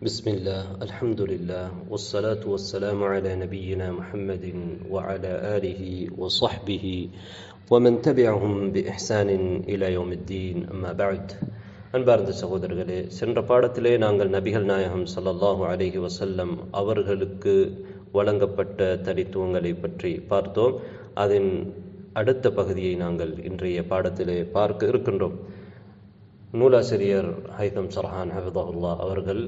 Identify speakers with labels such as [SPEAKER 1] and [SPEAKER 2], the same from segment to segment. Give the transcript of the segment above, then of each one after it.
[SPEAKER 1] بسم الله الحمد لله والصلاة والسلام على نبينا محمد وعلى آله وصحبه ومن تبعهم بإحسان إلى يوم الدين أما بعد அன்பார்ந்த சகோதரர்களே சென்ற பாடத்திலே நாங்கள் நபிகள் நாயகம் ஸல்லல்லாஹு அலைஹி வஸல்லம் அவர்களுக்கு வழங்கப்பட்ட தனித்துவங்களை பற்றி பார்த்தோம் அதன் அடுத்த பகுதியை நாங்கள் இன்றைய பாடத்திலே பார்க்க இருக்கின்றோம் நூலாசிரியர் ஹைதம் சர்ஹான் ஹஃபிதஹுல்லா அவர்கள்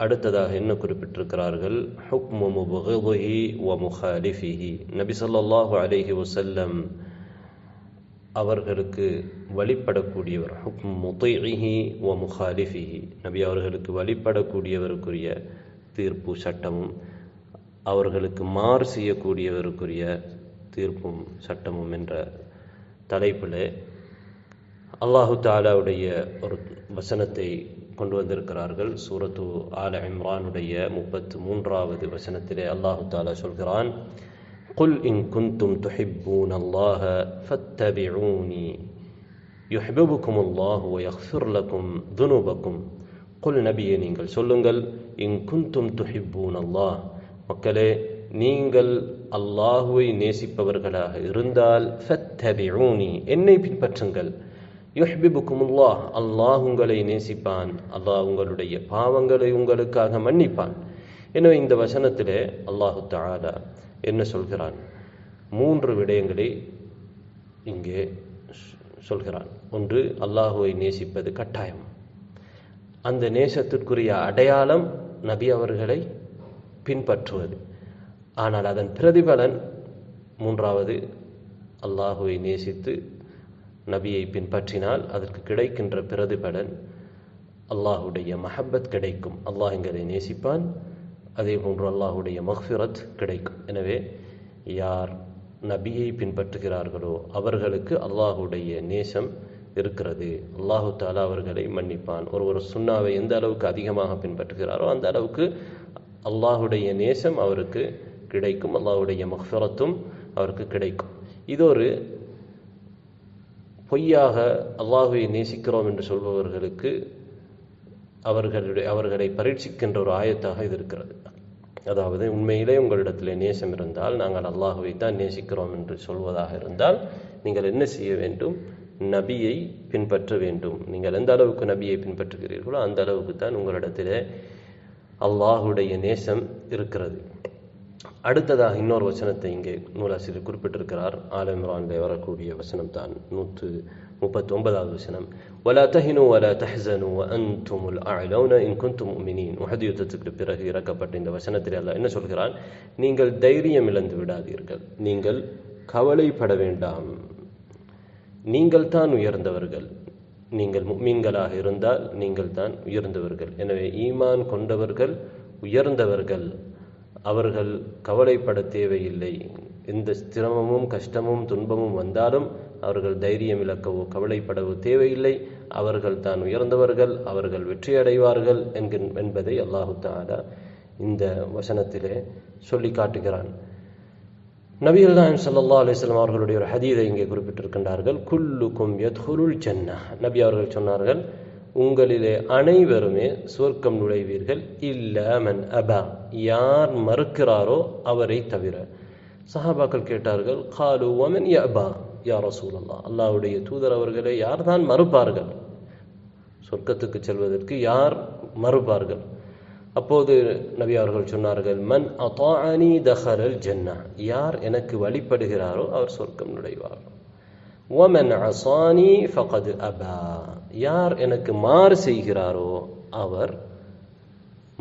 [SPEAKER 1] அடுத்ததாக என்ன குறிப்பிட்டிருக்கிறார்கள்? ஹுக்மு முபகிஹி வ முஹாலிஃபிஹி நபி ஸல்லல்லாஹு அலைஹி வசல்லம் அவர்களுக்கு வழிபடக்கூடியவர் ஹுக்ம் முத்தைஹி வ முஹாலிஃபிஹி நபி அவர்களுக்கு வழிபடக்கூடியவருக்குரிய தீர்ப்பு சட்டமும் அவர்களுக்கு மாறு செய்யக்கூடியவருக்குரிய தீர்ப்பும் சட்டமும் என்ற தலைப்பில் அல்லாஹு தாலாவுடைய ஒரு வசனத்தை கொண்டு வந்திருக்கிறார்கள். சூரத்து ஆல இம்ரானுடைய முப்பத்து மூன்றாவது வசனத்திலே அல்லாஹு தாலா சொல்கிறான் குல் இன் குந்தும் துஹிப்பூன் அல்லாஹ ஃபத்தபிஊனி யுஹிபுபுக்கும் அல்லாஹு யஃபிர்லக்கும் துனுபக்கும் குல் நபியை நீங்கள் சொல்லுங்கள் இன் குந்தும் துஹிப்பூன் அல்லாஹ் மக்களே நீங்கள் அல்லாஹுவை நேசிப்பவர்களாக இருந்தால் ஃபத்தபிஊனி என்னை பின்பற்றுங்கள். யுஹ்பிபுக்குமுல்லாஹ். அல்லாஹ் உங்களை நேசிப்பான். அல்லாஹ் உங்களுடைய பாவங்களை உங்களுக்காக மன்னிப்பான். எனவே இந்த வசனத்திலே அல்லாஹு தாலா என்ன சொல்கிறான்? மூன்று விடயங்களை இங்கே சொல்கிறான். ஒன்று அல்லாஹுவை நேசிப்பது கட்டாயம். அந்த நேசத்திற்குரிய அடையாளம் நபி அவர்களை பின்பற்றுவது. ஆனால் அதன் பிரதிபலன் மூன்றாவது அல்லாஹுவை நேசித்து நபியை பின்பற்றினால் அதற்கு கிடைக்கின்ற பிரதிபலன் அல்லாஹுடைய மஹப்பத் கிடைக்கும். அல்லாஹ் எங்களை நேசிப்பான். அதே போன்று அல்லாஹுடைய மஹ்ஃபிரத் கிடைக்கும். எனவே யார் நபியை பின்பற்றுகிறார்களோ அவர்களுக்கு அல்லாஹுடைய நேசம் இருக்கிறது. அல்லாஹு தாலா அவர்களை மன்னிப்பான். ஒரு ஒரு சுண்ணாவை எந்த அளவுக்கு அதிகமாக பின்பற்றுகிறாரோ அந்த அளவுக்கு அல்லாஹுடைய நேசம் அவருக்கு கிடைக்கும். அல்லாஹுடைய மஹ்ஃபிரத்தும் அவருக்கு கிடைக்கும். இது ஒரு பொய்யாக அல்லாஹுவை நேசிக்கிறோம் என்று சொல்பவர்களுக்கு அவர்களுடைய அவர்களை பரீட்சிக்கின்ற ஒரு ஆயத்தாக இது இருக்கிறது. அதாவது உண்மையிலே உங்களிடத்தில் நேசம் இருந்தால் நாங்கள் அல்லாஹுவை தான் நேசிக்கிறோம் என்று சொல்வதாக இருந்தால் நீங்கள் என்ன செய்ய வேண்டும்? நபியை பின்பற்ற வேண்டும். நீங்கள் எந்த அளவுக்கு நபியை பின்பற்றுகிறீர்களோ அந்த அளவுக்கு தான் உங்களிடத்திலே அல்லாஹுடைய நேசம் இருக்கிறது. அடுத்ததாக இன்னொரு வசனத்தை இங்கே நூலாசிரியர் குறிப்பிட்டிருக்கிறார் ஆலமிரானிலே வரக்கூடிய வசனம் தான் நூற்று முப்பத்தி ஒன்பதாவது வசனம் ولا تهنوا ولا تحزنوا وانتم الاعلون ان كنتم مؤمنين உஹது யுத்தத்துக்கு பிறகு இறக்கப்பட்ட இந்த வசனத்தில் அல்லாஹ் என்ன சொல்கிறான் நீங்கள் தைரியம் இழந்து விடாதீர்கள் நீங்கள் கவலைப்பட வேண்டாம் நீங்கள் தான் உயர்ந்தவர்கள் நீங்கள் முக்மீன்களாக இருந்தால் நீங்கள் தான் உயர்ந்தவர்கள் எனவே ஈமான் கொண்டவர்கள் உயர்ந்தவர்கள் அவர்கள் கவலைப்பட தேவையில்லை. எந்த சிரமமும் கஷ்டமும் துன்பமும் வந்தாலும் அவர்கள் தைரியம் இழக்கவோ கவலைப்படவோ தேவையில்லை. அவர்கள் தான் உயர்ந்தவர்கள் அவர்கள் வெற்றியடைவார்கள் என்கின் என்பதை அல்லாஹு தாலா இந்த வசனத்திலே சொல்லி காட்டுகிறான். நபிகள் நாயம் சல்லா அலிஸ்லாம் அவர்களுடைய ஒரு ஹதீதை இங்கே குறிப்பிட்டிருக்கின்றார்கள். குல்லுக்கும் யத்ஹுருல் ஜன்னா நபி அவர்கள் சொன்னார்கள் உங்களிலே அனைவருமே சுவர்க்கம் நுழைவீர்கள். இல்ல மன் அபா. யார் மறுக்கிறாரோ அவரை தவிர. சஹாபாக்கள் கேட்டார்கள் காலு ஒமன் ய அபா ரசூல் அல்லா அல்லாவுடைய தூதர் அவர்களே யார் தான் மறுப்பார்கள்? சொர்க்கத்துக்கு செல்வதற்கு யார் மறுப்பார்கள்? அப்போது நபி அவர்கள் சொன்னார்கள் மன் அத்தானி தஹரல் ஜன்னா யார் எனக்கு வழிபடுகிறாரோ அவர் சொர்க்கம் நுழைவார். ஒமன் அசானி ஃபகது அபா யார் எனக்கு மாறு செய்கிறாரோ அவர்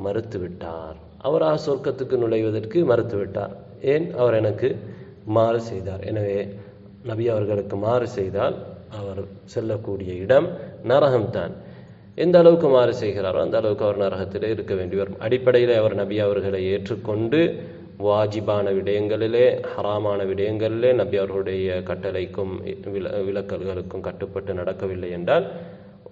[SPEAKER 1] மறுத்துவிட்டார். ஆ சொர்க்கத்துக்கு நுழைவதற்கு மறுத்துவிட்டார். ஏன்? அவர் எனக்கு மாறு செய்தார். எனவே நபி அவர்களுக்கு மாறு செய்தால் அவர் செல்லக்கூடிய இடம் நரகம்தான் எந்த அளவுக்கு மாறு செய்கிறாரோ அந்த அளவுக்கு அவர் நரகத்திலே இருக்க வேண்டி வரும் அடிப்படையில் அவர் நபி அவர்களை ஏற்றுக்கொண்டு வாஜிபான விடயங்களிலே ஹராமான விடயங்களிலே நபி அவர்களுடைய கட்டளைக்கும் வில விலக்கல்களுக்கும் கட்டுப்பட்டு நடக்கவில்லை என்றால்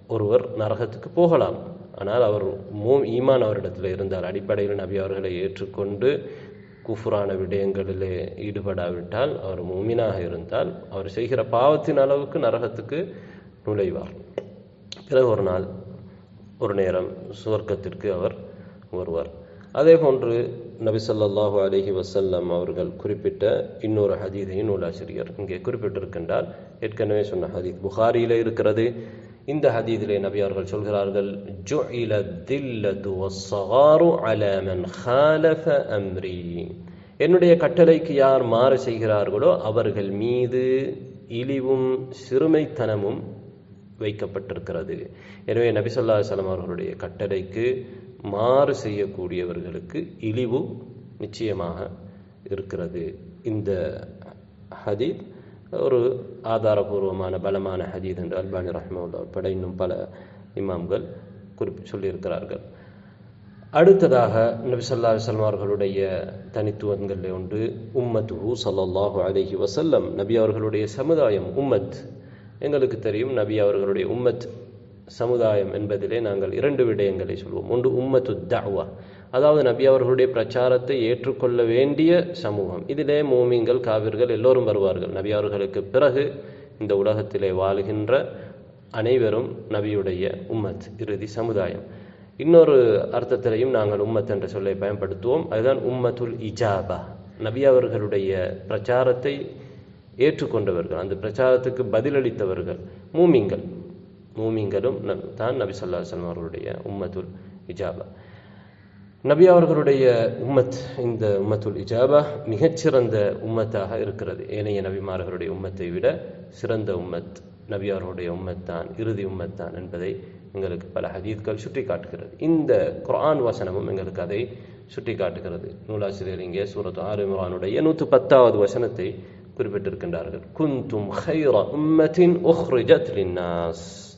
[SPEAKER 1] ஒருவர் நரகத்துக்கு போகலாம். ஆனால் அவர் மூ ஈமான் அவரிடத்தில் இருந்தால் அடிப்படையில் நபி அவர்களை ஏற்றுக்கொண்டு குஃபுரான விடயங்களிலே ஈடுபடாவிட்டால் அவர் மூமினாக இருந்தால் அவர் செய்கிற பாவத்தின் அளவுக்கு நரகத்துக்கு நுழைவார். பிறகு ஒரு நாள் ஒரு நேரம் சுவர்க்கத்திற்கு அவர் வருவார். அதே போன்று நபிசல்லாஹு அலஹி வசல்லம் அவர்கள் குறிப்பிட்ட இன்னொரு ஹதீதையும் நூலாசிரியர் இங்கே குறிப்பிட்டிருக்கின்றார். ஏற்கனவே சொன்ன ஹதீத் புகாரியில் இருக்கிறது. இந்த ஹதீதிலே நபி அவர்கள் சொல்கிறார்கள் ஜு இல தில்லது வஸ்ஸகாரு அலமன் ஹாலஃப அம்ரி. என்னுடைய கட்டளைக்கு யார் மாறு செய்கிறார்களோ அவர்கள் மீது இழிவும் சிறுமைத்தனமும் வைக்கப்பட்டிருக்கிறது. எனவே நபிசல்லா சலம் அவர்களுடைய கட்டளைக்கு மாறு செய்யக்கூடியவர்களுக்கு இழிவு நிச்சயமாக இருக்கிறது. இந்த ஹதீத் ஒரு ஆதாரபூர்வமான பலமான ஹதீத் என்று அல்பானி ரஹ்மவுல்லா உட்பட இன்னும் பல இமாம்கள் குறிப்பு சொல்லியிருக்கிறார்கள். அடுத்ததாக நபி சொல்லா அலைஹி அவர்களுடைய தனித்துவங்களில் ஒன்று உம்மத்துஹு ஸல்லல்லாஹு அலைஹி வசல்லம் நபி அவர்களுடைய சமுதாயம் உம்மத். எங்களுக்கு தெரியும் நபி அவர்களுடைய உம்மத் சமுதாயம் என்பதிலே நாங்கள் இரண்டு விடயங்களை சொல்வோம். ஒன்று உம்மத்து தாவா அதாவது நபி அவர்களுடைய பிரச்சாரத்தை ஏற்றுக்கொள்ள வேண்டிய சமூகம். இதிலே மூமிங்கள் காவிர்கள் எல்லோரும் வருவார்கள். நபி அவர்களுக்கு பிறகு இந்த உலகத்திலே வாழுகின்ற அனைவரும் நபியுடைய உம்மத் இறுதி சமுதாயம். இன்னொரு அர்த்தத்திலையும் நாங்கள் உம்மத் என்ற சொல்லை பயன்படுத்துவோம். அதுதான் உம்மத்துல் இஜாபா. நபி அவர்களுடைய பிரச்சாரத்தை ஏற்றுக்கொண்டவர்கள் அந்த பிரச்சாரத்துக்கு பதிலளித்தவர்கள் மூமிங்கள் மூமிங்களும் தான் நபி சொல்லா செல்லம் அவர்களுடைய உம்மத்துல் இஜாபா. நபி அவர்களுடைய உம்மத் இந்த உம்மத்துல் இஜாபா மிகச்சிறந்த உம்மத்தாக இருக்கிறது. ஏனைய நபிமார்களுடைய உம்மத்தை விட சிறந்த உம்மத் நபி அவர்களுடைய உம்மத்தான் இறுதி உம்மத்தான் என்பதை எங்களுக்கு பல ஹதீத்கள் சுட்டி காட்டுகிறது இந்த குரான் வசனமும் எங்களுக்கு அதை சுட்டி காட்டுகிறது நூலாசிரியர் இங்கே சூரத் ஆறு நூற்று பத்தாவது வசனத்தை குறிப்பிட்டிருக்கின்றார்கள். குந்தும் ஹைரா உம்மத்தின் ஒஹ்ரிஜத் லின்னாஸ்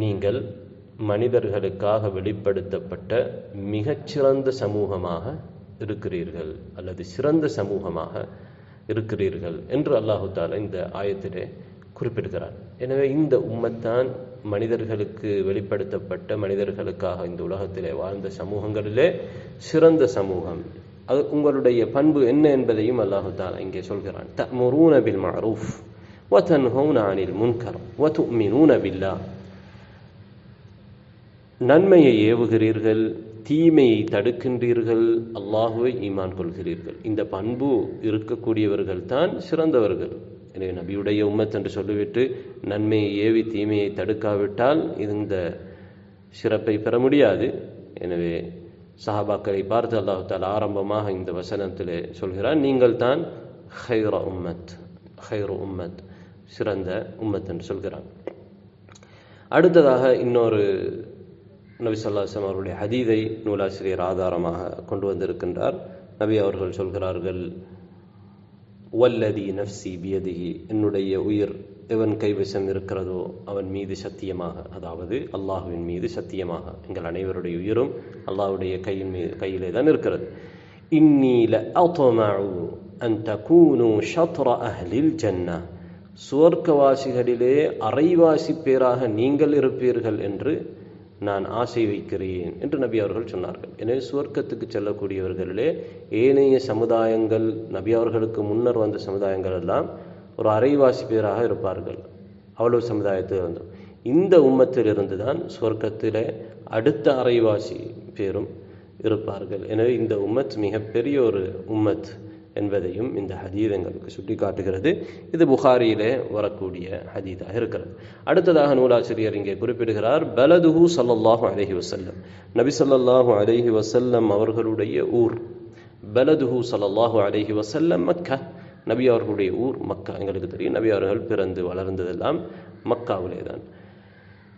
[SPEAKER 1] நீங்கள் மனிதர்களுக்காக வெளிப்படுத்தப்பட்ட மிகச்சிறந்த சமூகமாக இருக்கிறீர்கள் அல்லது சிறந்த சமூகமாக இருக்கிறீர்கள் என்று அல்லாஹு தாலா இந்த ஆயத்திலே குறிப்பிடுகிறார் எனவே இந்த உம்மத்தான் மனிதர்களுக்கு வெளிப்படுத்தப்பட்ட மனிதர்களுக்காக இந்த உலகத்திலே வாழ்ந்த சமூகங்களிலே சிறந்த சமூகம் அது உங்களுடைய பண்பு என்ன என்பதையும் அல்லாஹு தாலா இங்கே சொல்கிறான் தமுரூன பில் மஅரூஃப் وتنهون عن المنكر وتؤمنون بالله நன்மையை ஏவுகிறீர்கள் தீமையை தடுக்கின்றீர்கள் அல்லாஹுவை ஈமான் கொள்கிறீர்கள். இந்த பண்பு இருக்கக்கூடியவர்கள் தான் சிறந்தவர்கள். எனவே நபியுடைய உம்மத் என்று சொல்லிவிட்டு நன்மையை ஏவி தீமையை தடுக்காவிட்டால் இந்த சிறப்பை பெற முடியாது. எனவே சஹாபாக்களை பார்த்து அல்லாஹால் ஆரம்பமாக இந்த வசனத்திலே சொல்கிறான் நீங்கள் தான் ஹைர உம்மத் ஹைரு உம்மத் சிறந்த உம்மத் என்று சொல்கிறான். அடுத்ததாக இன்னொரு நபி சொல்லாசம் அவருடைய ஹதீதை நூலாசிரியர் ஆதாரமாக கொண்டு வந்திருக்கின்றார். நபி அவர்கள் சொல்கிறார்கள் வல்லதி நஃப்சி பியதிகி என்னுடைய உயிர் எவன் கைவசம் இருக்கிறதோ அவன் மீது சத்தியமாக அதாவது அல்லாஹுவின் மீது சத்தியமாக எங்கள் அனைவருடைய உயிரும் அல்லாஹ்வுடைய கையின் மீது கையிலே தான் இருக்கிறது. இன்னி லஅத்மஉ கூனு தகூனு ஷத்ர அஹ்லில் ஜன்னா சுவர்க்கவாசிகளிலே அரைவாசி பேராக நீங்கள் இருப்பீர்கள் என்று நான் ஆசை வைக்கிறேன் என்று நபி அவர்கள் சொன்னார்கள். எனவே சுவர்க்கத்துக்கு செல்லக்கூடியவர்களிலே ஏனைய சமுதாயங்கள் நபி அவர்களுக்கு முன்னர் வந்த சமுதாயங்கள் எல்லாம் ஒரு அரைவாசி பேராக இருப்பார்கள். அவ்வளவு சமுதாயத்தில் இருந்தோம். இந்த உம்மத்திலிருந்து தான் சுவர்க்கத்தில் அடுத்த அரைவாசி பேரும் இருப்பார்கள். எனவே இந்த உம்மத் மிகப்பெரிய ஒரு உம்மத். என்பதையும் இந்த ஹதீத் எங்களுக்கு சுட்டி காட்டுகிறது இது புகாரியிலே வரக்கூடிய ஹதீதாக இருக்கிறது. அடுத்ததாக நூலாசிரியர் இங்கே குறிப்பிடுகிறார் பலதுஹு சல்லல்லாஹு அலஹி வசல்லம் நபி ஸல்லல்லாஹு அலஹி வசல்லம் அவர்களுடைய ஊர். பலதுஹு ஸல்லல்லாஹு அலஹி வசல்லம் மக்கா. நபி அவர்களுடைய ஊர் மக்கா. எங்களுக்கு தெரியும் நபி அவர்கள் பிறந்து வளர்ந்ததெல்லாம் மக்காவிலே தான்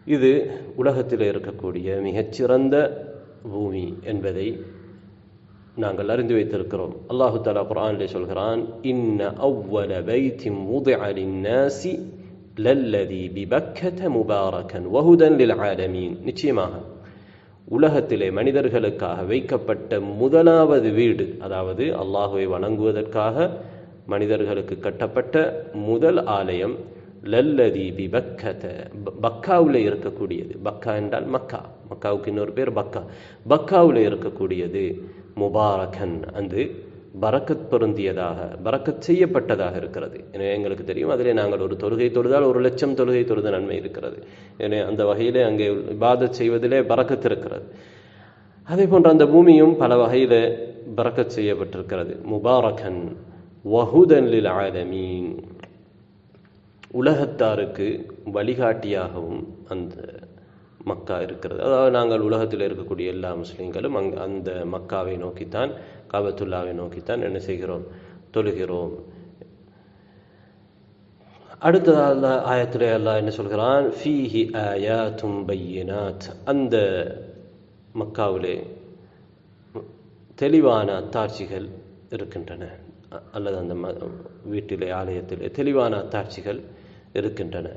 [SPEAKER 1] இது உலகத்தில் இருக்கக்கூடிய மிகச்சிறந்த பூமி என்பதை நாங்கள் அறிந்து வைத்திருக்கிறோம். அல்லாஹு தாலா குரானிலே சொல்கிறான் இன்ன அவ்வல பைத்திம் உதாசி லல்லதி பிபக்கத முபாரகன் வஹுதன் லில் ஆலமீன் நிச்சயமாக உலகத்திலே மனிதர்களுக்காக வைக்கப்பட்ட முதலாவது வீடு அதாவது அல்லாஹுவை வணங்குவதற்காக மனிதர்களுக்கு கட்டப்பட்ட முதல் ஆலயம் லல்லதி பிபக்கத பக்காவில் இருக்கக்கூடியது. பக்கா என்றால் மக்கா. மக்காவுக்கு இன்னொரு பேர் பக்கா. பக்காவில் இருக்கக்கூடியது. முபாரகன் அது பறக்கத் பொருந்தியதாக பரக்கத் செய்யப்பட்டதாக இருக்கிறது. எனவே எங்களுக்கு தெரியும் அதிலே நாங்கள் ஒரு தொழுகை தொழுதால் ஒரு லட்சம் தொழுகை தொழுத நன்மை இருக்கிறது. எனவே அந்த வகையிலே அங்கே இபாதத் செய்வதிலே பரக்கத் இருக்கிறது. அதே போன்ற அந்த பூமியும் பல வகையில் பறக்கச் செய்யப்பட்டிருக்கிறது. முபாரகன் வஹுதன் லில் ஆலமீன். உலகத்தாருக்கு வழிகாட்டியாகவும் அந்த மக்கா இருக்கிறது. அதாவது நாங்கள் உலகத்தில் இருக்கக்கூடிய எல்லா முஸ்லீம்களும் அங் அந்த மக்காவை நோக்கித்தான் காபத்துல்லாவை நோக்கித்தான் என்ன செய்கிறோம்? தொழுகிறோம். அடுத்த ஆயத்தில் அல்லாஹ் என்ன சொல்கிறான்? ஃபீஹி ஆயா தும்பையினாத் அந்த மக்காவிலே தெளிவான அத்தாட்சிகள் இருக்கின்றன. அல்லது அந்த ம வீட்டிலே ஆலயத்திலே தெளிவான அத்தாட்சிகள் இருக்கின்றன.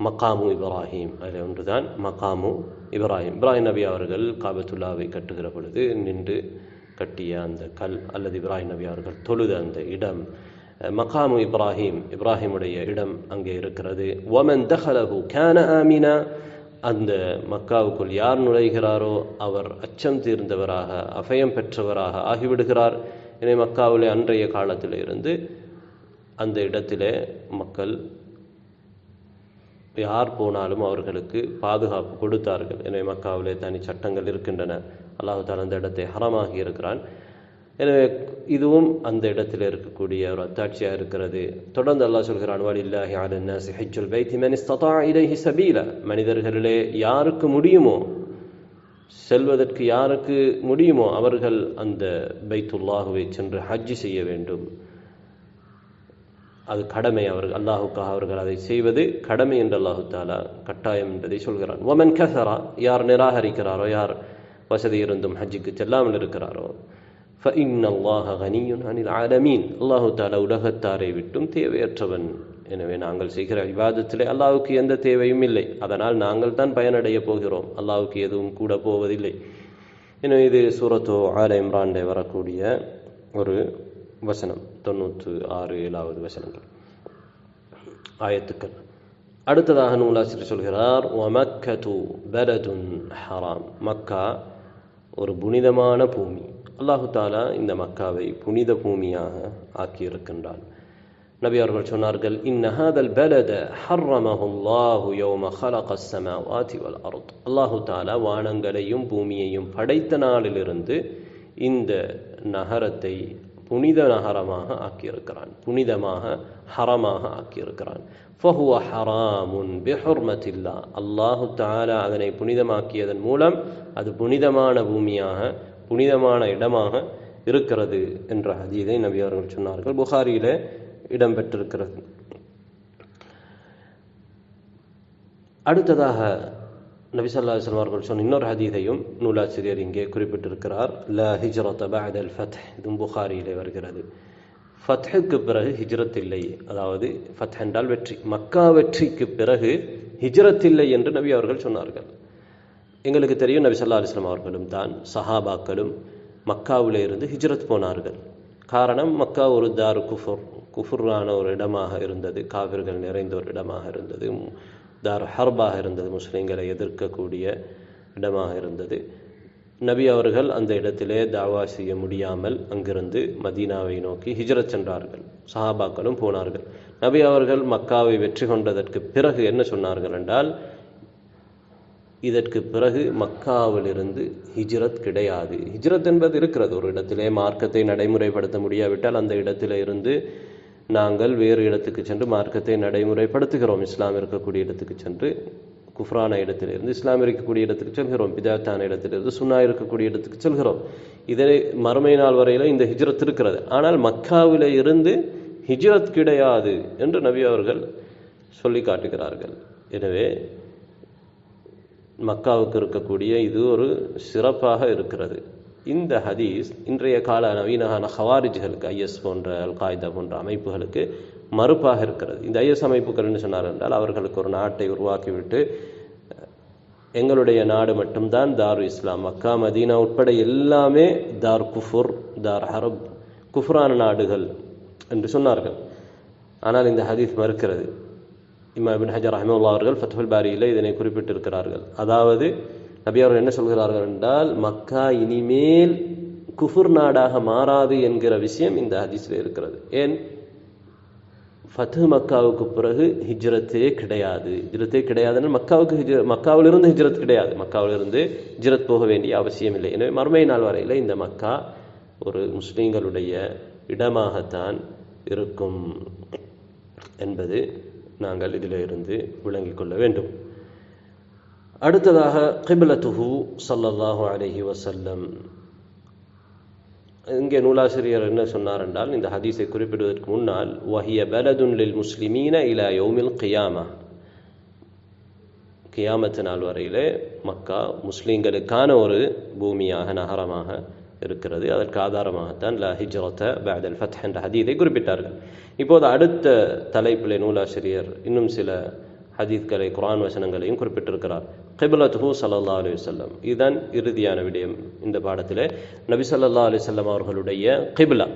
[SPEAKER 1] மக்காமு இப்ராஹிம். அதில் ஒன்றுதான் மக்காமு இப்ராஹிம். இப்ராஹிம் நபி அவர்கள் காபத்துல்லாவை கட்டுகிற பொழுது நின்று கட்டிய அந்த கல் அல்லது இப்ராஹிம் நபி அவர்கள் தொழுத அந்த இடம் மகாமு இப்ராஹிம் இப்ராஹிமுடைய இடம் அங்கே இருக்கிறது. ஒமன் தஹலகு கேன ஆமினா. அந்த மக்காவுக்குள் யார் நுழைகிறாரோ அவர் அச்சம் தீர்ந்தவராக அபயம் பெற்றவராக ஆகிவிடுகிறார். எனவே மக்காவிலே அன்றைய காலத்தில் இருந்து அந்த இடத்திலே மக்கள் யார் போனாலும் அவர்களுக்கு பாதுகாப்பு கொடுத்தார்கள். எனவே மக்காவிலே தனி சட்டங்கள் இருக்கின்றன. அல்லாஹு தாலா அந்த இடத்தை ஹரமாகி இருக்கிறான். எனவே இதுவும் அந்த இடத்தில் இருக்கக்கூடிய ஒரு அத்தாட்சியாக இருக்கிறது. தொடர்ந்து அல்லாஹ் சொல்கிறான் வலில்லாஹி அலன்னாசி ஹஜ்ஜுல் பைத்தி மன் இலஹி சபீல. மனிதர்களிலே யாருக்கு முடியுமோ செல்வதற்கு யாருக்கு முடியுமோ அவர்கள் அந்த பைத்துல்லாகுவை சென்று ஹஜ்ஜி செய்ய வேண்டும். அது கடமை அவர்கள் அல்லாஹுக்காக அவர்கள் அதை செய்வது கடமை என்று அல்லாஹு தாலா கட்டாயம் என்பதை சொல்கிறான். ஒமன் கசரா யார் நிராகரிக்கிறாரோ யார் வசதி இருந்தும் ஹஜ்ஜுக்கு செல்லாமல் இருக்கிறாரோ ஃபஇன் அல்லாஹ கனியுன் அனில் ஆலமீன் அல்லாஹு தாலா உலகத்தாரை விட்டும் தேவையற்றவன். எனவே நாங்கள் செய்கிற விவாதத்திலே அல்லாவுக்கு எந்த தேவையும் இல்லை. அதனால் நாங்கள் தான் பயனடைய போகிறோம். அல்லாவுக்கு எதுவும் கூட போவதில்லை. எனவே இது சூரத்தோ ஆல இம்ரான்டே வரக்கூடிய ஒரு வசனம் தொண்ணூற்று ஆறு ஏழாவது வசனங்கள். ஆயத்துக்கள். அடுத்ததாக நூலாசிரியர் சொல்கிறார் ஒமக்கது பரதுன் ஹராம். மக்கா ஒரு புனிதமான பூமி. அல்லாஹு தாலா இந்த மக்காவை புனித பூமியாக ஆக்கியிருக்கின்றான். நபி அவர்கள் சொன்னார்கள் இன்னஹாதல் பலத ஹர்ரமஹுல்லாஹு யோம ஹலக ஸமாவாதி வல் அருத். அல்லாஹு தாலா வானங்களையும் பூமியையும் படைத்த நாளிலிருந்து இந்த நகரத்தை புனித நகரமாக ஆக்கியிருக்கிறான். புனிதமாக ஹரமாக ஆக்கியிருக்கிறான். ஃபஹுவ ஹராமுன் பிஹுர்மத்தில்லா. அல்லாஹு தாலா அதனை புனிதமாக்கியதன் மூலம் அது புனிதமான பூமியாக புனிதமான இடமாக இருக்கிறது என்ற அதீதை நபி அவர்கள் சொன்னார்கள். புகாரியில இடம்பெற்றிருக்கிறது. அடுத்ததாக நபிசல்லா இஸ்லாம் அவர்கள் சொன்ன இன்னொரு ஹதீதையும் நூலாசிரியர் இங்கே குறிப்பிட்டிருக்கிறார். ல ஹிஜ்ரத் பஅத் அல் ஃபத் இதுவும் புகாரியிலே வருகிறது. ஃபத்ஹுக்கு பிறகு ஹிஜ்ரத் இல்லை. அதாவது ஃபத் என்றால் வெற்றி. மக்கா வெற்றிக்கு பிறகு ஹிஜ்ரத் இல்லை என்று நபி அவர்கள் சொன்னார்கள். எங்களுக்கு தெரியும் நபி சொல்லா அலுவலம் அவர்களும் தான் சஹாபாக்களும் மக்காவில் இருந்து ஹிஜ்ரத் போனார்கள். காரணம் மக்கா ஒரு தார் குஃபுர். குஃபுரான ஒரு இடமாக இருந்தது. காவிர்கள் நிறைந்த ஒரு இடமாக இருந்தது. தார் ஹர்பாக இருந்தது முஸ்லீம்களை எதிர்க்கக்கூடிய இடமாக இருந்தது. நபி அவர்கள் அந்த இடத்திலே தாவா செய்ய முடியாமல் அங்கிருந்து மதீனாவை நோக்கி ஹிஜ்ரத் சென்றார்கள். சஹாபாக்களும் போனார்கள். நபி அவர்கள் மக்காவை வெற்றி கொண்டதற்கு பிறகு என்ன சொன்னார்கள் என்றால் இதற்கு பிறகு மக்காவிலிருந்து ஹிஜ்ரத் கிடையாது. ஹிஜ்ரத் என்பது இருக்கிறது. ஒரு இடத்திலே மார்க்கத்தை நடைமுறைப்படுத்த முடியாவிட்டால் அந்த இடத்திலிருந்து இருந்து நாங்கள் வேறு இடத்துக்கு சென்று மார்க்கத்தை நடைமுறைப்படுத்துகிறோம். இஸ்லாம் இருக்கக்கூடிய இடத்துக்கு சென்று குஃப்ரான இடத்திலிருந்து இஸ்லாம் இருக்கக்கூடிய இடத்துக்கு செல்கிறோம். பிதாத்தான இடத்திலிருந்து சுன்னா இருக்கக்கூடிய இடத்துக்கு செல்கிறோம். இதை மறுமை நாள் வரையிலும் இந்த ஹிஜ்ரத் இருக்கிறது. ஆனால் மக்காவில் இருந்து ஹிஜ்ரத் கிடையாது என்று நபி அவர்கள் சொல்லி காட்டுகிறார்கள். எனவே மக்காவுக்கு இருக்கக்கூடிய இது ஒரு சிறப்பாக இருக்கிறது. இந்த ஹதீஸ் இன்றைய கால நவீனகான ஹவாரிஜ்களுக்கு ஐஎஸ் போன்ற அல் காய்தா போன்ற அமைப்புகளுக்கு மறுப்பாக இருக்கிறது. இந்த ஐஎஸ் அமைப்புகள் சொன்னார் என்றால் அவர்களுக்கு ஒரு நாட்டை உருவாக்கிவிட்டு எங்களுடைய நாடு மட்டும்தான் தாரு இஸ்லாம் மக்கா மதீனா உட்பட எல்லாமே தார் குஃபுர் தார் ஹரப் குஃப்ரான நாடுகள் என்று சொன்னார்கள். ஆனால் இந்த ஹதீஸ் மறுக்கிறது. இம்மா பின் ஹஜர் ரஹமுல்லா அவர்கள் ஃபத்துல் பாரியில் இதனை குறிப்பிட்டிருக்கிறார்கள். அதாவது நபி அவர்கள் என்ன சொல்கிறார்கள் என்றால் மக்கா இனிமேல் குஃபுர் நாடாக மாறாது என்கிற விஷயம் இந்த ஹதீஸில் இருக்கிறது. ஏன்? ஃபத்து மக்காவுக்கு பிறகு ஹிஜ்ரத்தே கிடையாது. ஹிஜ்ரத்தே கிடையாதுன்னு மக்காவுக்கு ஹிஜ் மக்காவிலிருந்து ஹிஜ்ரத் கிடையாது. மக்காவிலிருந்து ஹிஜ்ரத் போக வேண்டிய அவசியம் இல்லை. எனவே மறுமை நாள் வரையில் இந்த மக்கா ஒரு முஸ்லீம்களுடைய இடமாகத்தான் இருக்கும் என்பது நாங்கள் இதில் இருந்து விளங்கிக் கொள்ள வேண்டும். அடுத்ததாக கிபிலத்துஹு சல்லல்லாஹு அலஹி வசல்லம் இங்கே நூலாசிரியர் என்ன சொன்னார் என்றால் இந்த ஹதீஸை குறிப்பிடுவதற்கு முன்னால் வஹிய பலதுன் லில் முஸ்லிமீன இலா யோமில் கியாமா. கியாமத்து நாள் வரையிலே மக்கா முஸ்லீம்களுக்கான ஒரு பூமியாக நகரமாக இருக்கிறது. அதற்கு ஆதாரமாகத்தான் லா ஹிஜ்ரத பேதல் ஃபத் என்ற ஹதீதை குறிப்பிட்டார்கள். இப்போது அடுத்த தலைப்பிலே நூலாசிரியர் இன்னும் சில ஹதீத்களை குரான் வசனங்களையும் குறிப்பிட்டிருக்கிறார். கிபிலத்துஹு சல்லா அலி வல்லம் இதுதான் இறுதியான விடயம் இந்த பாடத்திலே. நபி சல்லா அலி சொல்லம் அவர்களுடைய கிபிலா.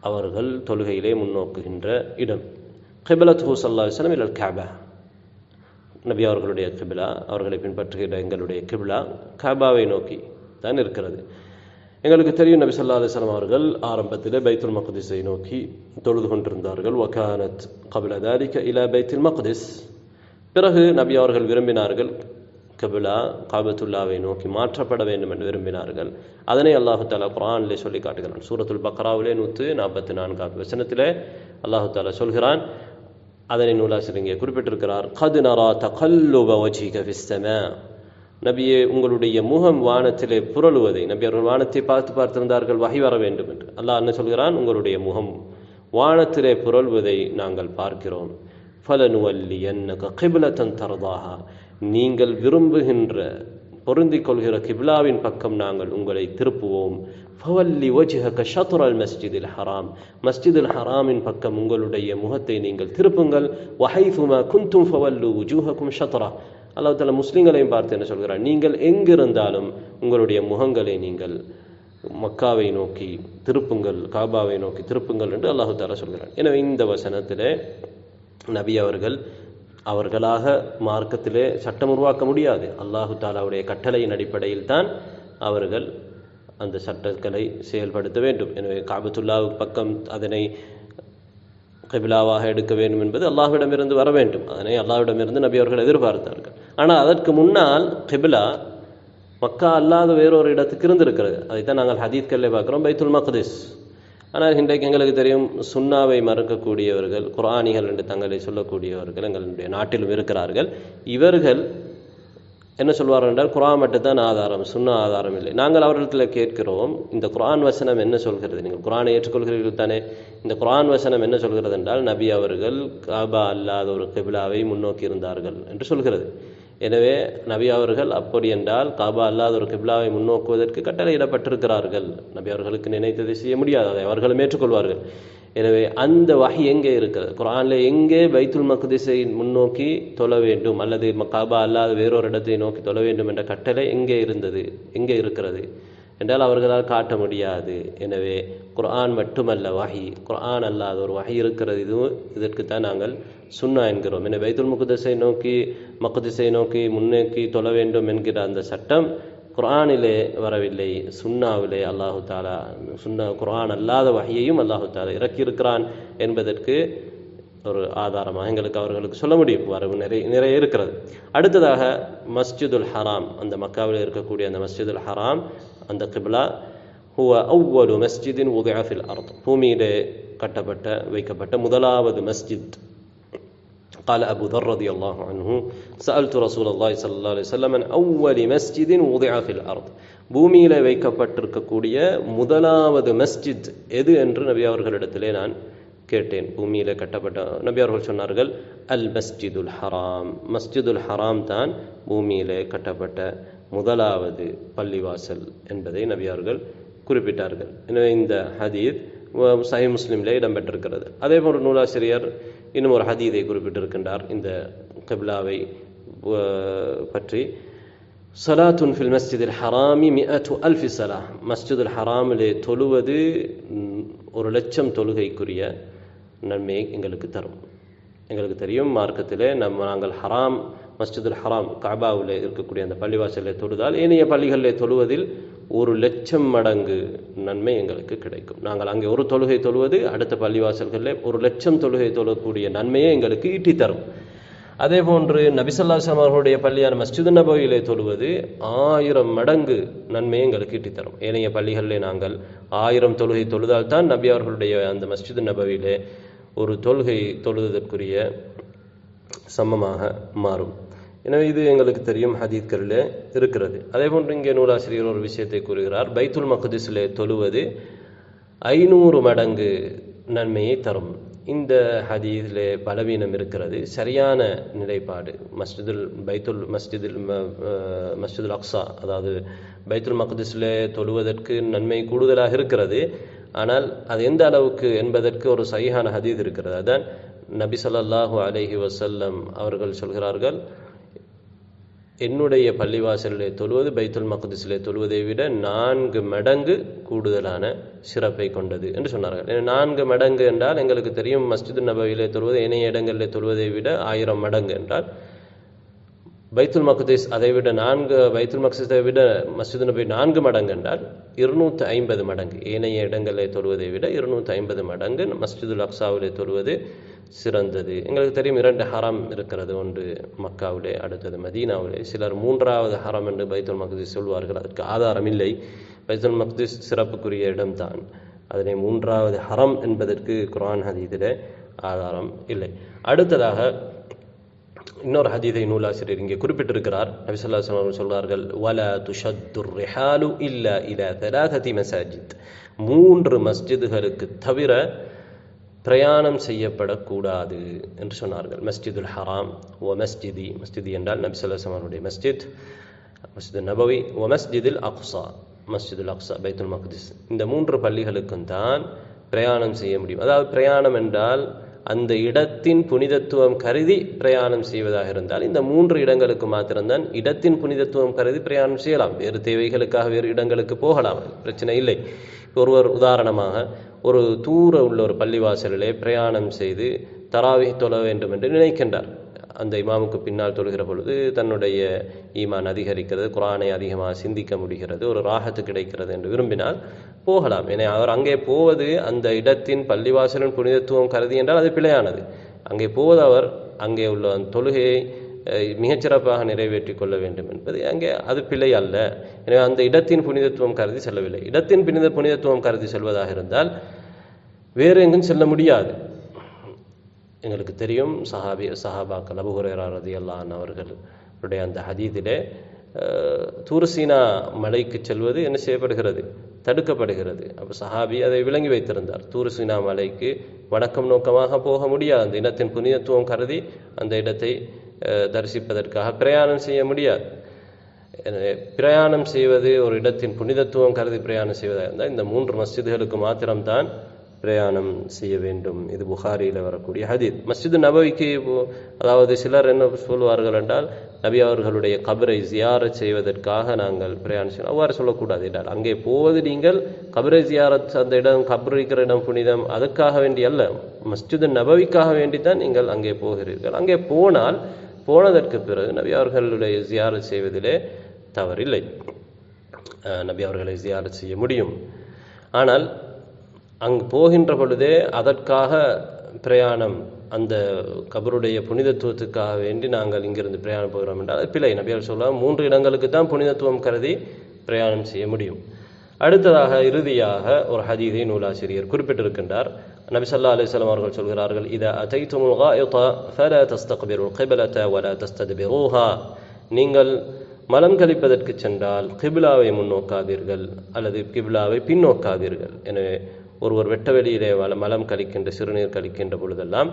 [SPEAKER 1] அவர்கள் தொழுகையிலே முன்னோக்குகின்ற இடம். கிபிலத்துஹு சல்லா அலி வல்லம் இல்லை கேபா நபி அவர்களுடைய கிபிலா அவர்களை பின்பற்றுகிற எங்களுடைய கிபிலா காபாவை நோக்கி தான் இருக்கிறது. எங்களுக்கு தெரியும் நபி சொல்லா அலைஹி அவர்கள் ஆரம்பத்தில் பைத்துல் மக்திஸை நோக்கி தொழுது கொண்டிருந்தார்கள். வகானத் கபிலதாரிக்க தாலிக இலா பைத்துல் மக்திஸ். பிறகு நபி அவர்கள் விரும்பினார்கள். கபிலா காபத்துல்லாவை நோக்கி மாற்றப்பட வேண்டும் என்று விரும்பினார்கள். அதனை அல்லாஹு தாலா குரானிலே சொல்லி காட்டுகிறான். சூரத்துல் பக்ராவிலே நூற்று நாற்பத்தி நான்காவது வசனத்திலே அல்லாஹு தாலா சொல்கிறான். அதனை நூலாசிரியர் இங்கே குறிப்பிட்டிருக்கிறார். கது நரா தகல்லுப வஜிக ஃபிஸ்ஸமா நபியே உங்களுடைய முகம் வானத்திலே புரளுவதை நபி அவர்கள் வானத்தை பார்த்து பார்த்திருந்தார்கள் வகை வர வேண்டும் என்று. அல்லாஹ் என்ன சொல்கிறான்? உங்களுடைய முகம் வானத்திலே புரள்வதை நாங்கள் பார்க்கிறோம். ஃபலனுவல்லி என்னக கிபிலத்தன் தரதாக நீங்கள் விரும்புகின்ற பொருந்திக் கொள்கிற கிபிலாவின் பக்கம் நாங்கள் உங்களை திருப்புவோம். ஃபவல்லி வஜ்ஹக ஷத்ரல் மஸ்ஜிதில் ஹராம் மஸ்ஜிதுல் ஹராமின் பக்கம் உங்களுடைய முகத்தை நீங்கள் திருப்புங்கள். வஹைஃபுமா குந்தும் ஃபவல்லு உஜூஹக்கும் ஷத்ரா அல்லாஹ் தலா முஸ்லீம்களையும் பார்த்து என்ன சொல்கிறார் நீங்கள் எங்கிருந்தாலும் உங்களுடைய முகங்களை நீங்கள் மக்காவை நோக்கி திருப்புங்கள் காபாவை நோக்கி திருப்புங்கள் என்று அல்லாஹு தாலா சொல்கிறார் எனவே இந்த வசனத்திலே நபி அவர்கள் அவர்களாக மார்க்கத்திலே சட்டம் உருவாக்க முடியாது. அல்லாஹு தாலாவுடைய கட்டளையின் அடிப்படையில் தான் அவர்கள் அந்த சட்டங்களை செயல்படுத்த வேண்டும். எனவே காபத்துல்லா பக்கம் அதனை கபிலாவாக எடுக்க வேண்டும் என்பது அல்லாஹ்விடமிருந்து வர வேண்டும். அதனை அல்லாஹ்விடமிருந்து நபி அவர்கள் எதிர்பார்த்தார்கள். ஆனால் அதற்கு முன்னால் கிபிலா மக்கா அல்லாத வேறொரு இடத்துக்கு இருந்திருக்கிறது. அதைத்தான் நாங்கள் ஹதீத்களிலே பார்க்குறோம் பைத்துல் மக்தீஸ். ஆனால் இன்றைக்கு எங்களுக்கு தெரியும் சுண்ணாவை மறுக்கக்கூடியவர்கள் குரானிகள் என்று தங்களை சொல்லக்கூடியவர்கள் எங்களுடைய நாட்டிலும் இருக்கிறார்கள். இவர்கள் என்ன சொல்வார்கள் என்றால் குரான் மட்டும்தான் ஆதாரம் சுண்ணா ஆதாரம் இல்லை. நாங்கள் அவர்களிடத்தில் கேட்கிறோம் இந்த குரான் வசனம் என்ன சொல்கிறது? நீங்கள் குரானை ஏற்றுக்கொள்கிறீர்கள் தானே? இந்த குரான் வசனம் என்ன சொல்கிறது என்றால் நபி அவர்கள் காபா அல்லாத ஒரு கிபிலாவை முன்னோக்கி இருந்தார்கள் என்று சொல்கிறது. எனவே நபி அவர்கள் அப்படி என்றால் காபா அல்லாத ஒரு கிப்லாவை முன்னோக்குவதற்கு கட்டளையிடப்பட்டிருக்கிறார்கள். நபி அவர்களுக்கு நினைத்ததை செய்ய முடியாது அதை அவர்களும் ஏற்றுக்கொள்வார்கள். எனவே அந்த வகை எங்கே இருக்கிறது? குரானில் எங்கே பைத்துல் மக்திசை முன்னோக்கி தொழ வேண்டும் அல்லது காபா அல்லாத வேறொரு இடத்தை நோக்கி தொழ வேண்டும் என்ற கட்டளை எங்கே இருந்தது? எங்கே இருக்கிறது? என்றால் அவர்களால் காட்ட முடியாது. எனவே குர்ஆன் மட்டுமல்ல வகி. குர்ஆன் அல்லாத ஒரு வகை இருக்கிறது. இதுவும் இதற்குத்தான் நாங்கள் சுன்னா என்கிறோம். எனவே பைத்துல் முகதஸை நோக்கி மக்குதிசை நோக்கி முன்னோக்கி தொழ வேண்டும் என்கிற அந்த சட்டம் குரானிலே வரவில்லை. சுன்னாவிலே அல்லாஹு தாலா சுன்னா குரான் அல்லாத வகையையும் அல்லாஹு தாலா இறக்கியிருக்கிறான் என்பதற்கு ஒரு ஆதாரமாக எங்களுக்கு அவர்களுக்கு சொல்ல முடியும். வரவு நிறைய நிறைய இருக்கிறது. அடுத்ததாக மஸ்ஜிதுல் ஹராம் அந்த மக்காவில் இருக்கக்கூடிய அந்த மஸ்ஜிதுல் ஹராம் அந்த கிப்லா ஹுவ அவ்வலு மஸ்ஜிதின் உதயஃபில் அர்த்தம் பூமியிலே கட்டப்பட்ட வைக்கப்பட்ட முதலாவது மஸ்ஜித். قال أبو ذر رضي الله عنه سألت رسول الله صلى الله عليه وسلم عن أول مسجد وضع في الأرض பூமியில வைக்கப்பட்டிருக்கக்கூடிய முதலாவது மஸ்ஜித் எது என்று நபி அவர்களிடத்திலே நான் கேட்டேன் பூமியில கட்டப்பட்ட நபி அவர்கள் சொன்னார்கள் அல் மஸ்ஜிதுல் ஹராம் மஸ்ஜிதுல் ஹராம் தான் பூமியிலே கட்டப்பட்ட முதலாவது பள்ளிவாசல் என்பதை நபி அவர்கள் குறிப்பிட்டார்கள் எனவே இந்த ஹதீத் சஹி முஸ்லீமில் இடம்பெற்றிருக்கிறது. அதே போன்ற நூலாசிரியர் இன்னும் ஒரு ஹதீதை குறிப்பிட்டிருக்கின்றார். இந்த கபிலாவை பற்றி. சலாத்துன் ஃபில் மஸ்ஜிதில் ஹராமி மிஅத்து அல்ஃபி சலா மஸ்ஜிதுல் ஹராமிலே தொழுவது ஒரு லட்சம் தொழுகைக்குரிய நன்மையை எங்களுக்கு தரும். எங்களுக்கு தெரியும் மார்க்கத்திலே நம்ம நாங்கள் ஹராம் மஸ்ஜிதுல் ஹராம் காபாவில் இருக்கக்கூடிய அந்த பள்ளிவாசலில் தொழுதால் ஏனைய பள்ளிகளில் தொழுவதில் ஒரு லட்சம் மடங்கு நன்மை எங்களுக்கு கிடைக்கும். நாங்கள் அங்கே ஒரு தொழுகை தொழுவது அடுத்த பள்ளிவாசல்களில் ஒரு லட்சம் தொழுகை தொழக்கூடிய நன்மையை எங்களுக்கு ஈட்டி தரும் அதே போன்று நபிசல்லாஸ்லாம் அவர்களுடைய பள்ளியான மஸ்ஜித் நபவியிலே தொழுவது ஆயிரம் மடங்கு நன்மையை எங்களுக்கு ஈட்டி தரும் ஏனைய பள்ளிகளில் நாங்கள் ஆயிரம் தொழுகை தொழுதால் தான் நபி அவர்களுடைய அந்த மஸ்ஜித் நபவியிலே ஒரு தொழுகை தொழுவதற்குரிய சமமாக மாறும். எனவே இது எங்களுக்கு தெரியும் ஹதீத்களில் இருக்கிறது. அதே போன்று இங்கே நூலாசிரியர் ஒரு விஷயத்தை கூறுகிறார். பைத்துல் மக்திஸிலே தொழுவது ஐநூறு மடங்கு நன்மையை தரும். இந்த ஹதீதிலே பலவீனம் இருக்கிறது. சரியான நிலைப்பாடு. மஸ்ஜிதுல் பைத்துல் மஸ்ஜிதில் ம- மஸ்ஜிதுல் அக்ஸா அதாவது பைத்துல் மக்திஸில் தொழுவதற்கு நன்மை கூடுதலாக இருக்கிறது. ஆனால் அது எந்த அளவுக்கு என்பதற்கு ஒரு சரியான ஹதீத் இருக்கிறது. அதுதான் நபி சொல்லாஹு அலஹி வசல்லம் அவர்கள் சொல்கிறார்கள் என்னுடைய பள்ளிவாசலிலே தொழுவது பைத்துல் மக்திஸிலே தொழுவதை விட நான்கு மடங்கு கூடுதலான சிறப்பை கொண்டது என்று சொன்னார்கள். நான்கு மடங்கு என்றால் எங்களுக்கு தெரியும் மஸ்ஜித் நபவியிலே தொழுவது ஏனைய இடங்களிலே தொழுவதை விட ஆயிரம் மடங்கு என்றால் பைத்துல் மக்குதிஸ் அதை விட நான்கு பைத்துல் மக்திஸை விட மஸ்ஜித் நபி நான்கு மடங்கு என்றால் இருநூற்றி ஐம்பது மடங்கு. ஏனைய இடங்களில் தொழுவதை விட இருநூற்றி ஐம்பது மடங்கு மஸ்ஜிதுல் அக்சாவிலே தொழுவது சிறந்தது. எங்களுக்கு தெரியும் இரண்டு ஹரம் இருக்கிறது. ஒன்று மக்காவிலே அடுத்தது மதீனாவிலே சிலர் மூன்றாவது ஹரம் என்று பைத்துல் மக்தீஸ் சொல்வார்கள். அதற்கு ஆதாரம் இல்லை. பைத்துல் மக்தீஸ் சிறப்புக்குரிய இடம்தான். அதனை மூன்றாவது ஹரம் என்பதற்கு குரான் ஹதீதிலே ஆதாரம் இல்லை. அடுத்ததாக இன்னொரு ஹதீதை நூலாசிரியர் இங்கே குறிப்பிட்டிருக்கிறார். நபிசல்லா ஸல்லல்லாஹு சொல்வார்கள் வல சொல்றார்கள் துஷத்துர் ரிஹாலு இல்லா இலா தலாததி மசாஜித் மூன்று மஸ்ஜிதுகளுக்கு தவிர பிரயாணம் செய்யப்படக்கூடாது என்று சொன்னார்கள். மஸ்ஜிதுல் ஹராம் ஓ மஸ்ஜிதி. மஸ்ஜிதி என்றால் நபி மஸ்ஜித். மஸ்ஜித் நபவி ஓ மஸ்ஜிதில் அக்ஸா. மஸ்ஜிதுல் அக்ஸா பைத்துல் மக்திஸ். இந்த மூன்று பள்ளிகளுக்கும் தான் பிரயாணம் செய்ய முடியும். அதாவது பிரயாணம் என்றால் அந்த இடத்தின் புனிதத்துவம் கருதி பிரயாணம் செய்வதாக இருந்தால் இந்த மூன்று இடங்களுக்கு மாத்திரம்தான் இடத்தின் புனிதத்துவம் கருதி பிரயாணம் செய்யலாம். வேறு தேவைகளுக்காக வேறு இடங்களுக்கு போகலாம். பிரச்சனை இல்லை. ஒருவர் உதாரணமாக ஒரு தூர உள்ள ஒரு பள்ளிவாசலிலே பிரயாணம் செய்து தராவி தொழ வேண்டும் என்று நினைக்கின்றார். அந்த இமாமுக்கு பின்னால் தொழுகிற பொழுது தன்னுடைய ஈமான் அதிகரிக்கிறது குரானை அதிகமாக சிந்திக்க முடிகிறது ஒரு ராகத்து கிடைக்கிறது என்று விரும்பினால் போகலாம். என அவர் அங்கே போவது அந்த இடத்தின் பள்ளிவாசலின் புனிதத்துவம் கருதி என்றால் அது பிழையானது. அங்கே போவது அவர் அங்கே உள்ள அந்த தொழுகையை மிகச்சிறப்பாக நிறைவேற்றி கொள்ள வேண்டும் என்பது அங்கே அது பிழை அல்ல. எனவே அந்த இடத்தின் புனிதத்துவம் கருதி செல்லவில்லை. இடத்தின் புனித புனிதத்துவம் கருதி செல்வதாக இருந்தால் வேறு எங்கும் செல்ல முடியாது. எங்களுக்கு தெரியும் சஹாபி சஹாபாக்கள் அபுஹுரேரா ரதியல்லான் அவர்களுடைய அந்த ஹதீதிலே தூர்சீனா மலைக்கு செல்வது என்ன செய்யப்படுகிறது? தடுக்கப்படுகிறது. அப்போ சஹாபி அதை விளங்கி வைத்திருந்தார். தூர்சீனா மலைக்கு வணக்கம் நோக்கமாக போக முடியாது. அந்த இடத்தின் புனிதத்துவம் கருதி அந்த இடத்தை தரிசிப்பதற்காக பிரயாணம் செய்ய முடியாது. பிரயாணம் செய்வது ஒரு இடத்தின் புனிதத்துவம் கருதி பிரயாணம் செய்வதாக இருந்தால் இந்த மூன்று மஸ்ஜிதுகளுக்கு மாத்திரம்தான் பிரயாணம் செய்ய வேண்டும். இது புகாரியில் வரக்கூடிய ஹதீத். மஸ்ஜிது நபவிக்கு அதாவது சிலர் என்ன சொல்வார்கள் என்றால் நபி அவர்களுடைய கபரை ஜியாரத் செய்வதற்காக நாங்கள் பிரயாணம் செய்யணும். அவ்வாறு சொல்லக்கூடாது என்றால் அங்கே போவது நீங்கள் கபரை ஜியாரத் அந்த இடம் கபர் இருக்கிற இடம் புனிதம் அதுக்காக வேண்டி அல்ல. மஸ்ஜிது நபவிக்காக வேண்டித்தான் நீங்கள் அங்கே போகிறீர்கள். அங்கே போனால் போனதற்கு பிறகு நபி அவர்களுடைய ஜியாரத் செய்வதிலே தவறில்லை. நபி அவர்களை ஜியாரத் செய்ய முடியும். ஆனால் அங்கு போகின்ற பொழுதே அதற்காக பிரயாணம் அந்த கபருடைய புனிதத்துவத்துக்காக வேண்டி நாங்கள் இங்கிருந்து பிரயாணம் போகிறோம் என்றால் பிழை. நபியால் சொல்லலாம் மூன்று இடங்களுக்கு தான் புனிதத்துவம் கருதி பிரயாணம் செய்ய முடியும். அடுத்ததாக இறுதியாக ஒரு ஹதீதை நூலாசிரியர் குறிப்பிட்டிருக்கின்றார். நபி சல்லா அலிஸ்லாம் அவர்கள் சொல்கிறார்கள் இதை அதைத்துமுல் காயித ஃபலா தஸ்தக்பிருல் கிப்லத வலா தஸ்தத்பிரூஹா. நீங்கள் மலம் கழிப்பதற்கு சென்றால் கிபிலாவை முன்னோக்காதீர்கள் அல்லது கிபிலாவை பின்னோக்காதீர்கள். எனவே ஒருவர் வெட்ட வெளியிலே வள மலம் கழிக்கின்ற சிறுநீர் கழிக்கின்ற பொழுதெல்லாம்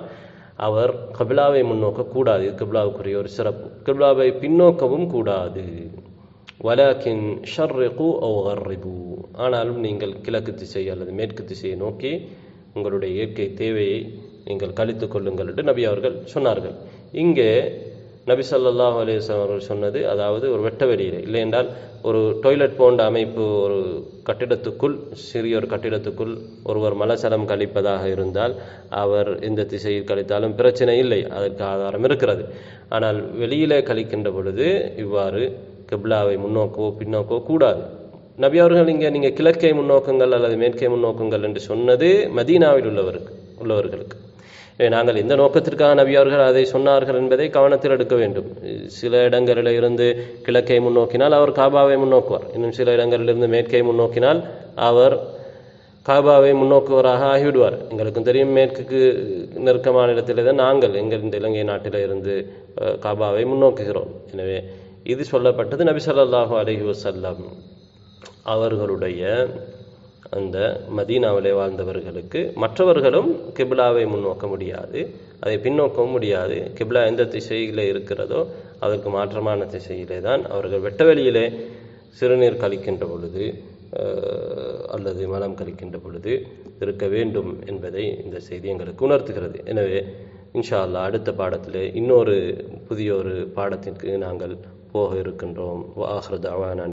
[SPEAKER 1] அவர் கபிலாவை முன்னோக்க கூடாது. இது கிபிலாவுக்குரிய ஒரு சிறப்பு. கிபிலாவை பின்னோக்கவும் கூடாது. வலாக்கின் ஷர்ரிகு ஓ கர்ரிபு. ஆனாலும் நீங்கள் கிழக்கு திசை அல்லது மேற்கு திசையை நோக்கி உங்களுடைய இயற்கை தேவையை நீங்கள் கழித்து கொள்ளுங்கள் என்று நபி அவர்கள் சொன்னார்கள். இங்கே நபி ஸல்லல்லாஹு அலைஹி அவர்கள் சொன்னது அதாவது ஒரு வெட்ட வெளியிலே இல்லை என்றால் ஒரு டொய்லெட் போன்ற அமைப்பு ஒரு கட்டிடத்துக்குள் சிறிய ஒரு கட்டிடத்துக்குள் ஒருவர் மலசலம் கழிப்பதாக இருந்தால் அவர் எந்த திசையில் கழித்தாலும் பிரச்சனை இல்லை அதற்கு ஆதாரம் இருக்கிறது. ஆனால் வெளியிலே கழிக்கின்ற பொழுது இவ்வாறு கிப்லாவை முன்னோக்கவோ பின்னோக்கவோ கூடாது. நபி அவர்கள் இங்கே நீங்கள் கிழக்கை முன்னோக்கங்கள் அல்லது மேற்கே முன்னோக்கங்கள் என்று சொன்னது மதீனாவில் உள்ளவருக்கு உள்ளவர்களுக்கு. நாங்கள் எந்த நோக்கத்திற்காக நபியவர்கள் அதை சொன்னார்கள் என்பதை கவனத்தில் எடுக்க வேண்டும். சில இடங்களில் இருந்து கிழக்கை முன்னோக்கினால் அவர் காபாவை முன்னோக்குவார். இன்னும் சில இடங்களிலிருந்து மேற்கை முன்னோக்கினால் அவர் காபாவை முன்னோக்குவராக ஆகிவிடுவார். எங்களுக்கும் தெரியும் மேற்குக்கு நெருக்கமான இடத்திலே தான் நாங்கள் எங்கள் இந்த இலங்கை நாட்டில் இருந்து காபாவை முன்னோக்குகிறோம். எனவே இது சொல்லப்பட்டது நபி சொல்லாஹு அலஹி வசல்லம் அவர்களுடைய அந்த மதீனாவிலே வாழ்ந்தவர்களுக்கு மற்றவர்களும் கிபிலாவை முன்னோக்க முடியாது. அதை பின்னோக்கவும் முடியாது. கிபிலா எந்த திசையிலே இருக்கிறதோ அதற்கு மாற்றமான திசையிலே தான் அவர்கள் வெட்டவெளியிலே சிறுநீர் கழிக்கின்ற பொழுது அல்லது மலம் கழிக்கின்ற பொழுது இருக்க வேண்டும் என்பதை இந்த செய்தி எங்களுக்கு உணர்த்துகிறது. எனவே இன்ஷா அல்லாஹ் அடுத்த பாடத்திலே இன்னொரு புதிய ஒரு பாடத்திற்கு நாங்கள் போக இருக்கின்றோம். ஆஹ்ரதாவான